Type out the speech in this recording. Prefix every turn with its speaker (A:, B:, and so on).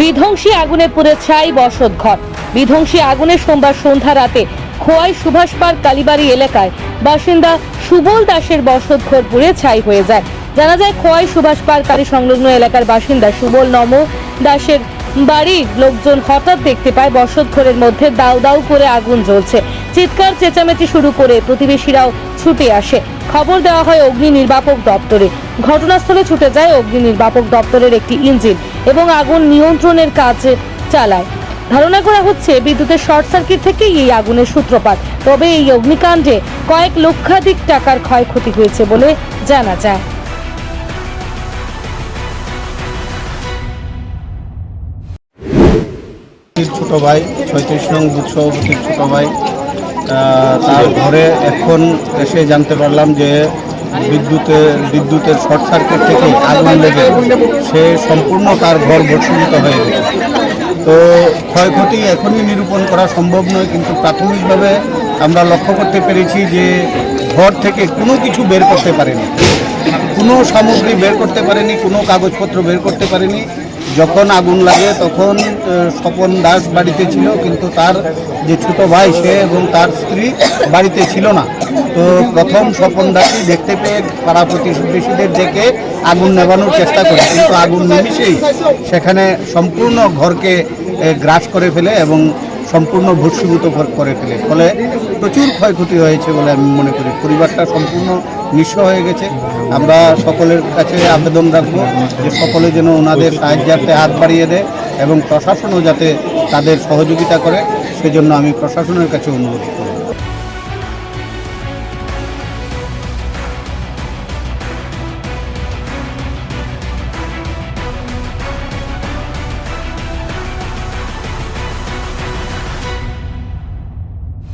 A: বিধ্বংসী আগুনে পুড়ে ছাই বসত ঘর। বিধ্বংসী আগুনে সোমবার সন্ধ্যা রাতে খোয়াই সুভাষ পার্ক কালীবাড়ি এলাকায় বাসিন্দা সুবল দাসের বসত ঘর পুড়ে ছাই হয়ে যায়। জানা যায়, খোয়াই সুভাষ পার্ক কালী সংলগ্ন এলাকার বাসিন্দা সুবল নম দাসের বাড়ির লোকজন হঠাৎ দেখতে পায় বসত ঘরের মধ্যে দাউ দাউ করে আগুন জ্বলছে। চিৎকার, চেঁচামেচি শুরু করে প্রতিবেশীরাও ছুটে আসে। খবর দেওয়া হয় অগ্নি নির্বাপক দপ্তরে। ঘটনাস্থলে ছুটে যায় অগ্নি নির্বাপক দপ্তরের একটি ইঞ্জিন এবং আগুন নিয়ন্ত্রণের কাজ চালায়। ধারণা করা হচ্ছে, বিদ্যুতের শর্ট সার্কিট থেকেই এই আগুনের সূত্রপাত। তবে এই অগ্নিকাণ্ডে কয়েক লক্ষাধিক টাকার ক্ষয়ক্ষতি হয়েছে বলে জানা যায়।
B: ছোট ভাই, ছয়ত্রিশ নং বুথ সভাপতির ছোট ভাই তার ঘরে এখন এসে জানতে পারলাম যে বিদ্যুতের বিদ্যুতের শর্ট সার্কিট থেকে আগুন লেগে সে সম্পূর্ণ তার ঘর ভর্ষিত হয়ে গেছে। তো ক্ষয়ক্ষতি এখনই নিরূপণ করা সম্ভব নয়, কিন্তু প্রাথমিকভাবে আমরা লক্ষ্য করতে পেরেছি যে ঘর থেকে কোনো কিছু বের করতে পারেনি। কোনো সামগ্রী বের করতে পারেনি, কোনো কাগজপত্র বের করতে পারেনি। যখন আগুন লাগে তখন স্বপন দাস বাড়িতে ছিল, কিন্তু তার যে ছোট ভাই সে এবং তার স্ত্রী বাড়িতে ছিল না। তো প্রথম স্বপন দাসই দেখতে পেয়ে পাড়া প্রতিবেশীদের ডেকে আগুন নেবানোর চেষ্টা করে, কিন্তু আগুন নিমিশেই সেখানে সম্পূর্ণ ঘরকে গ্রাস করে ফেলে এবং সম্পূর্ণ ভস্মীভূত কর- ফেলে। ফলে প্রচুর ক্ষয়ক্ষতি হয়েছে বলে আমি মনে করি। পরিবারটা সম্পূর্ণ নিঃস্ব হয়ে গেছে। আমরা সকলের কাছে আবেদন রাখব যে সকলে যেন ওনাদের সাহায্যার্থে হাত বাড়িয়ে দেয় এবং প্রশাসনও যাতে তাদের সহযোগিতা করে, সেজন্য আমি প্রশাসনের কাছে অনুরোধ করব